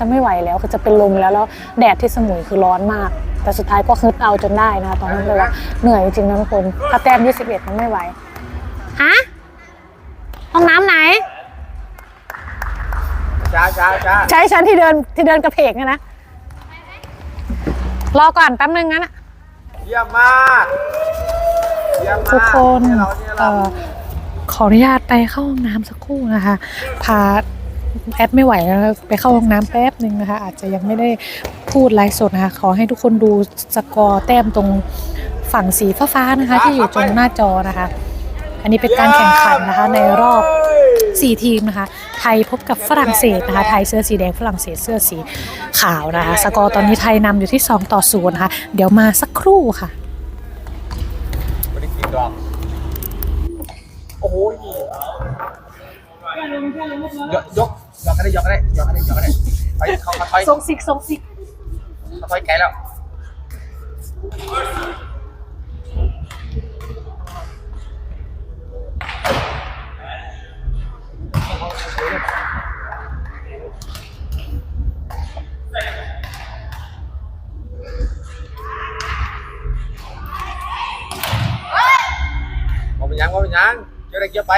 จะไม่ไหวแล้วคือจะเป็นลมแล้วแล้วแดดที่สมุยคือร้อนมาก แต่สุดท้ายก็ฮึดเอาจนได้นะตอนนั้นเลยว่าเหนื่อยจริงๆนะทุกคนถ้าแต้ม21มันไม่ไหวฮะห้องน้ำไหนช้าช้าช้าใช้ฉันที่เดินที่เดินกระเพกเนี่ยนะรอก่อนแป๊บนึงงั้นอะเยี่ยมมากเยี่ยมมากทุกคนเยเราเนี่ยเอ่เราอขออนุญาตไปเข้าห้องน้ำสักครู่นะคะพา แอดไม่ไหวแล้วนะไปเข้าห้องน้ำแป๊บหนึ่งนะคะ อาจจะยังไม่ได้พูดไลฟ์สดนะคะขอให้ทุกคนดูสกอร์แต้มตรงฝั่งสีฟ้าๆนะคะ ที่อยู่ตรงหน้าจอนะคะ อันนี้เป็นการแข่งขันนะคะในรอบ 4 ทีมนะคะ ไทยพบกับฝรั่งเศสนะคะ ไทยเสื้อสีแดงฝรั่งเศสเสื้อสีขาวนะคะ สกอร์ตอนนี้ไทยนำอยู่ที่ 2 ต่อ0นะคะ เดี๋ยวมาสักครู่ค่ะไม่ได้กิ นดอกโอ้โหยกยกยกก็ได้ยกก็ได้ยกก็ได้ยกก็ได้ไปเขาเขาถอยทรงสิกทรงสิกเขาถอยไกลแล้วว่าเป็นหยังว่าเป็นหยังเกี่ยวอะไรเกี่ยวไป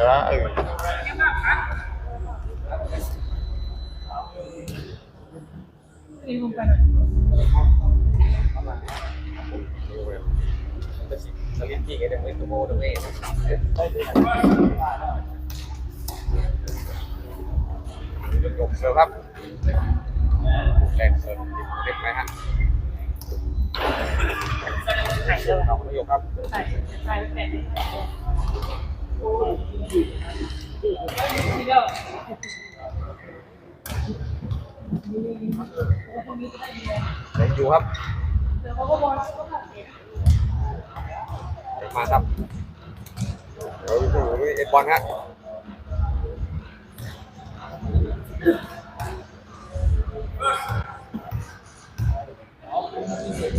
สลิปจริงไอ้เด็กไม่ตัวโมตัวเองยกยกเสือครับแรงเสือเด็กไหมฮะเอาไม่ยกครับยังอยู่ครับมาครับเดี๋ยวดูเอ็ดบอลฮะ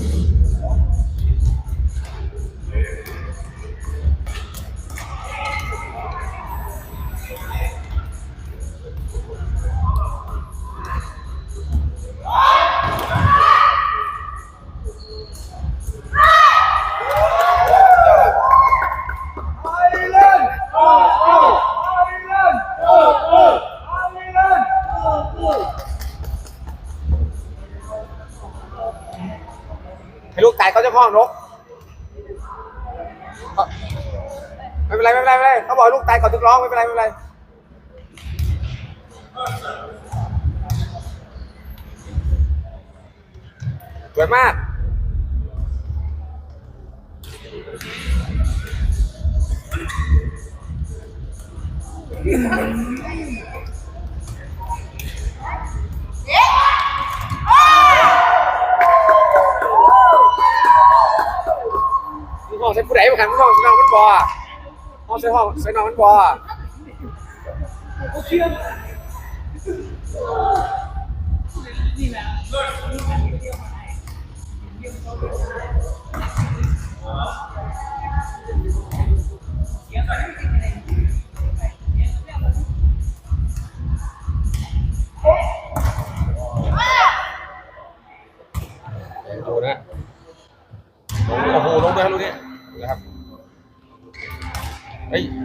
ใไม่เป็นไรไม่เป็นไรไม่เป็นไรเขาบอกให้ลูกตายก่อนถึงร้องไม่เป็นไรไม่เป็นไรสวยมากห้อ งใส่ผู้ใดมาขันห้องใส่น้องมันบ่อหองใส่ห้องใส่น้องมันบ่อะดูนะโอ้โหลงเลยครับลูกนี้นะครับ เ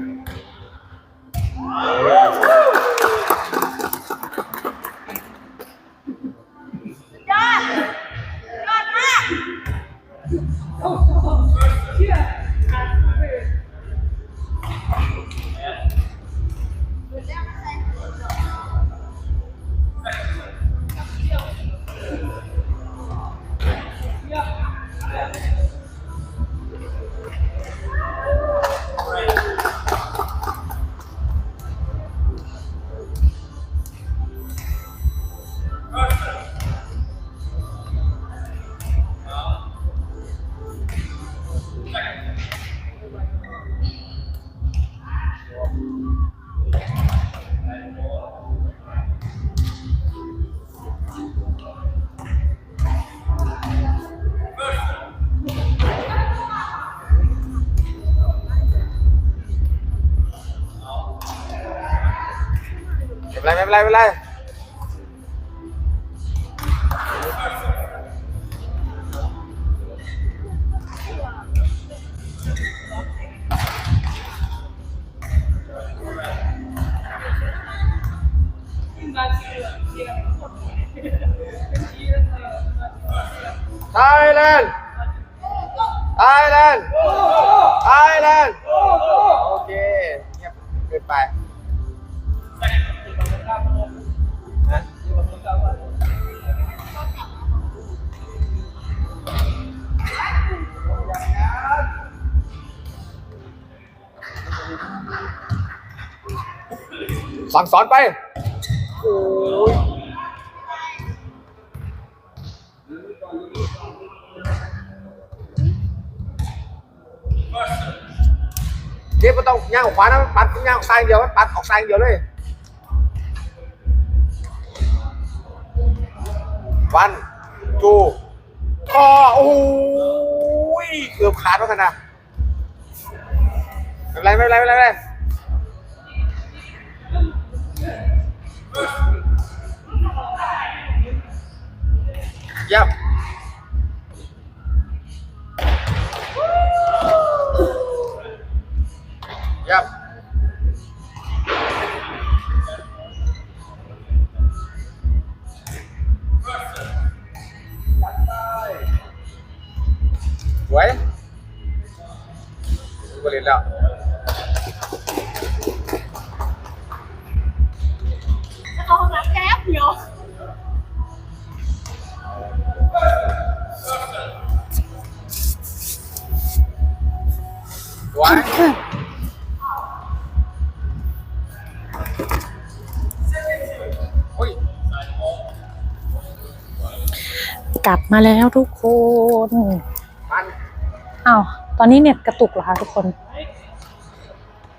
ไรเป็นไรไม่เป็นไรไทยแลนด์ไทยแลนด์ไทยแลนด์โอเคเงียบเกินไป สั่งสอนไป โอ้ยเดี๋ยวไม่ต้องย่างออกขวานะปัดย่างออกซ้ายเดียวปัดออกซ้ายเดียวเลยวันจูคอโอ้ยเกือบขาดแล้วกันนะไม่เป็นไรไม่เป็นไรไม่เป็นไรไม่เป็นไร เวยโอ้ยกลับมาแล้วทุกคนอ้าวตอนนี้เน็ตกระตุกเหรอคะทุกคน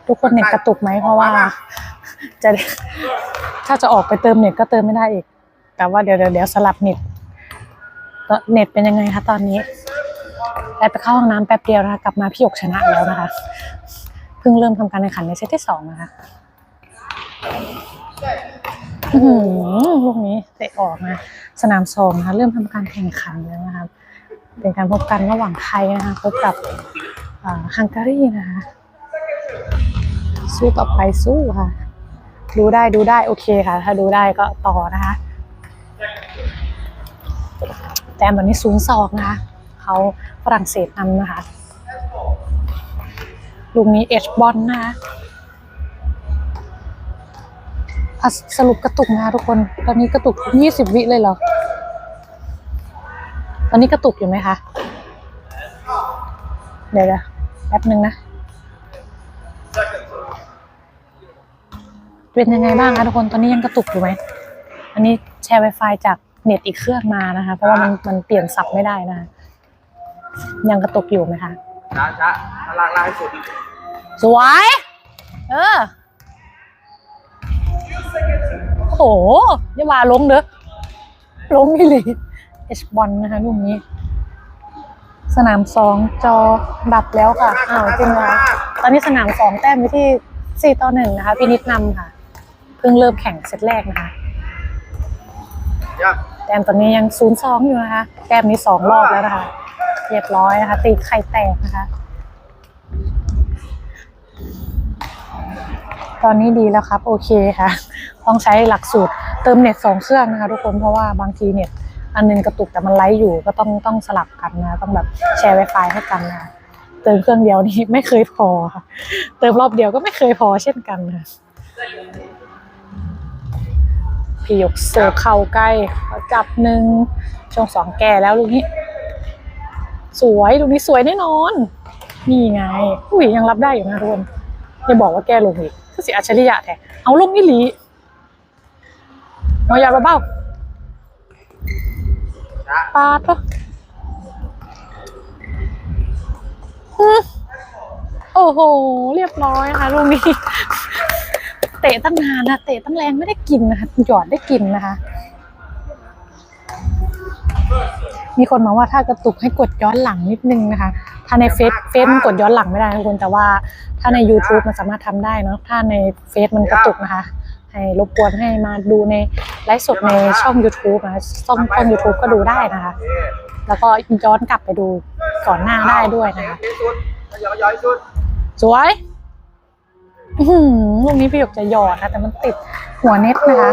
ทุกคนเน็ตกระตุกไหมเพราะว่า จะถ้าจะออกไปเติมเน็ตก็เติมไม่ได้อีก แต่ว่าเดี๋ยวเดี๋ยวสลับเน็ตเน็ตเป็นยังไงคะตอนนี้ ได้ไปเข้าห้องน้ำแป๊บเดียวนะคะกลับมาพี่หยกชนะแล้วนะคะเพิ่งเริ่มทำการแข่งขันในเซตที่สองนะคะลูกนี้เตะออกนะสนามสองนะคะเริ่มทำการแข่งขันแล้วนะคะเป็นการพบกันระหว่างไทยนะคะพบกับอ่าฮังการีนะคะสู้ต่อไปสู้ค่ะดูได้ดูได้โอเคค่ะ ถ้าดูได้ก็ต่อนะคะ แต่ตอนนี้ศูนย์สองนะคะ เขาฝรั่งเศสนำนะคะลูกนี้เอชบอลนะคะสรุปกระตุกนะคะทุกคน ตอนนี้กระตุกยี่สิบวิเลยเหรอ ตอนนี้กระตุกอยู่ไหมคะ เดี๋ยวนะแป๊บหนึ่งนะ เป็นยังไงบ้างคะทุกคน ตอนนี้ยังกระตุกอยู่ไหม อันนี้แชร์ Wi-Fi จากเน็ตอีกเครื่องมานะคะ เพราะว่ามันมันเปลี่ยนสับไม่ได้นะคะ ยังกระตุกอยู่ไหมคะช้าช้าถ้าลากลากให้สุด สวย เออ โอ้โหอย่าว่าลงเด้อลงนี่เลยเอชบอลนะคะลูกนี้ สนามสองจอดับแล้วค่ะ อ้าวจริงเหรอตอนนี้สนามสองแต้มไปที่สี่ต่อหนึ่งนะคะพินิจนำค่ะ เพิ่งเริ่มแข่งเซตแรกนะคะยับแต้มตอนนี้ยังศูนย์สองอยู่นะคะ แต้มนี้สองรอบแล้วนะคะ เรียบร้อยนะคะ ตีไข่แตกนะคะ ตอนนี้ดีแล้วครับ โอเคค่ะ ต้องใช้หลักสูตรเติมเน็ตสองเครื่องนะคะทุกคนเพราะว่าบางทีเน็ตอันหนึงกระตุกแต่มันไลฟ์อยู่ก็ต้องต้องสลับกันนะต้องแบบแชร์ Wi-Fi ให้กันนะเติมเครื่องเดียวนี่ไม่เคยพอค่ะ เติมรอบเดียวก็ไม่เคยพอเช่นกันค่ะพี่ยกเสิร์ฟเข้าใกล้จับหนึ่งช่วงสองแก่แล้วลูกนี้ สวยลูกนี้สวยแน่นอน นี่ไงอุ้ยยังรับได้อยู่นะทุกคนอย่าบอกว่าแกลงอีกคือสิอัจฉริยะแท้เอาลงนี่หลีเอาอย่าเบาช้าปาดปะโอ้โห เรียบร้อยค่ะลูกนี้ เตะตั้งนานนะเตะตั้งแรงไม่ได้กินนะคะหยอดได้กินนะคะ มีคนมาว่าถ้ากระตุกให้กดย้อนหลังนิดนึงนะคะ ถ้าในเฟซเฟซมันกดย้อนหลังไม่ได้นะทุกคนแต่ว่าถ้าใน YouTube มันสามารถทำได้เนาะถ้าในเฟซมันกระตุกนะคะให้รบกวนให้มาดูในไลฟ์สดในช่อง YouTube นะคะช่องช่อง YouTube ก็ดูได้นะคะโอเคแล้วก็ย้อนกลับไปดูก่อนหน้าได้ด้วยนะคะที่สุดย้อยย้อยสุดสวยอื้อหือลูกนี้พี่หยกจะหยอดนะแต่มันติดหัวเน็ตนะคะ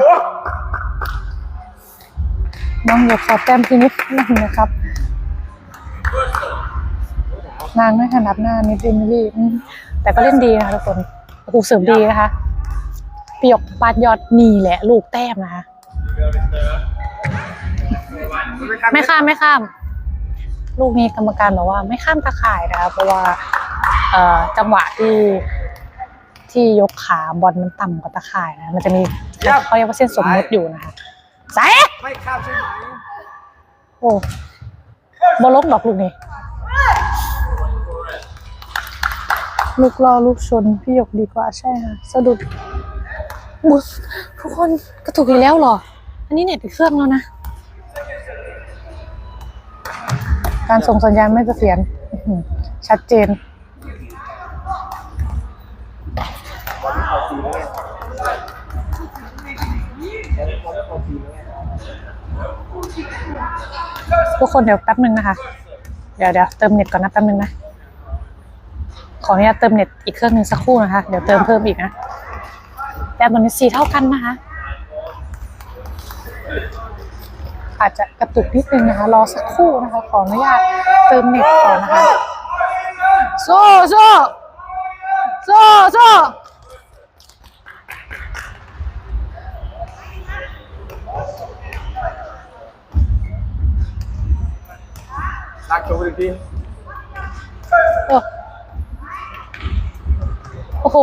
น้องหยกขอแต้มพี่นิดนึงนะครับ นางไม่ขนาดหน้านิดนึงพี่อืมแต่ก็เล่นดีนะคะทุกคนโอ้โหเสริมดีนะคะพี่หยกปาดยอดนี่แหละ ลูกแต้มนะคะไม่ข้ามไม่ข้าม ลูกนี้กรรมการบอกว่า ไม่ข้ามตะข่ายนะคะเพราะว่าเอ่อจังหวะที่ที่ยกขาบอลมันต่ำกว่าตะข่ายนะ มันจะมีเขาเรียกว่าเส้นสมมติอยู่นะคะ ใส่ไม่ข้ามใช่ไหมโอ้บอลลกดอกลูกนี้ลูกรอลูกชน พี่หยกดีกว่าใช่ค่ะสะดุดบุสทุกคนกระตุกอีกแล้วเหรอ อันนี้เน็ตอีกเครื่องแล้วนะ การส่งสัญญาณไม่เสถียรอื้อหือชัดเจน ทุกคนเดี๋ยวแป๊บนึงนะคะ เดี๋ยวเดี๋ยวเติมเน็ตก่อนนะแป๊บนึงนะ ขออนุญาตเติมเน็ตอีกเครื่องหนึ่งสักครู่นะคะ เดี๋ยวเติมเพิ่มอีกนะ แต่ตอนนี้สีเท่ากันนะคะ อาจจะกระตุกนิดนึงนะคะ รอสักครู่นะคะ ขออนุญาตเติมเน็ตก่อนนะคะ โซ่โซ่โซ่โซ่ ลากโชว์อีกทีโอ้โห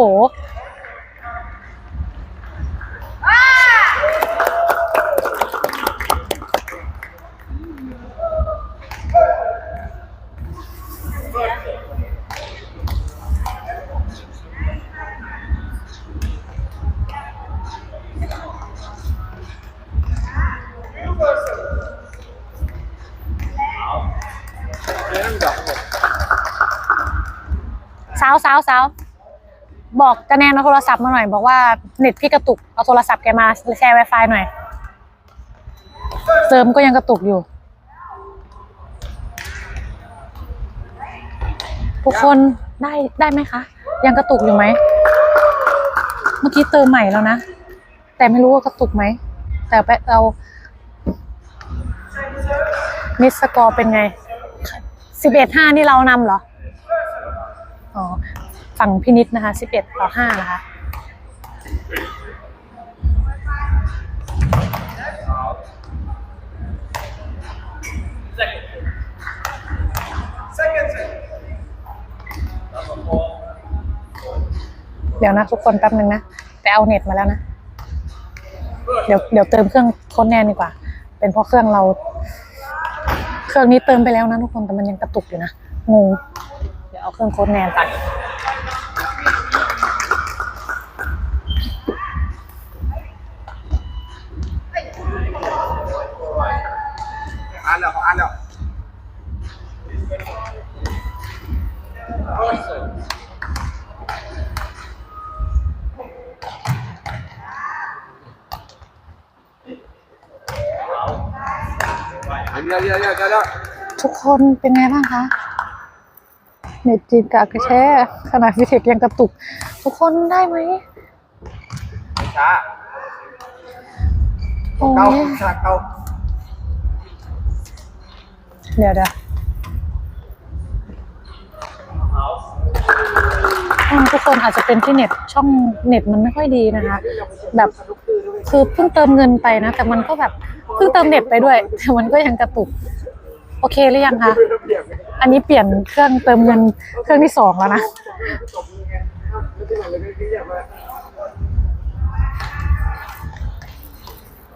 เรื่องดอกหมด สาวสาวสาวบอกกระแนนเอาโทรศัพท์มาหน่อย บอกว่าเน็ตพี่กระตุกเอาโทรศัพท์แกมาแชร์ Wi-Fi หน่อยเติมก็ยังกระตุกอยู่ ทุกคนได้ได้ไหมคะ ยังกระตุกอยู่ไหม เมื่อกี้เติมใหม่แล้วนะ แต่ไม่รู้ว่ากระตุกไหม แต่ไปเอามิสกอร์เป็นไงสิบเอ็ดห้านี่เรานำเหรอ ฝั่งพินิษนะคะ11ต่อ5นะคะเดี๋ยวนะทุกคนแป๊บนึงนะไปเอาเน็ตมาแล้วนะ เดี๋ยวเดี๋ยวเติมเครื่องโค้ดแนนดีกว่า เป็นเพราะเครื่องเรา เครื่องนี้เติมไปแล้วนะทุกคนแต่มันยังกระตุกอยู่นะงงเดี๋ยวเอาเครื่องโค้ดแนนก่อ นอ่านแล้วอ่านแล้วเดี๋ยวเดี๋ยวเดี๋ยวเดี๋ยวเดี๋ยวทุกคนเป็นไงบ้างคะเน็ตจีนกากระแช่ขนาดวิเทคยังกระตุก ทุกคนได้ไหมช้าโอ้เก้ายช้าเก้า เดี๋ยวเดี๋ยวทุกคนอาจจะเป็นที่เน็ตช่องเน็ตมันไม่ค่อยดีนะคะ แบบคือเพิ่งเติมเงินไปนะ แต่มันก็แบบเพิ่งเติมเน็ตไปด้วย แต่มันก็ยังกระตุก โอเคหรือยังคะอันนี้เปลี่ยนเครื่องเติมเงินเครื่องที่สองแล้วนะ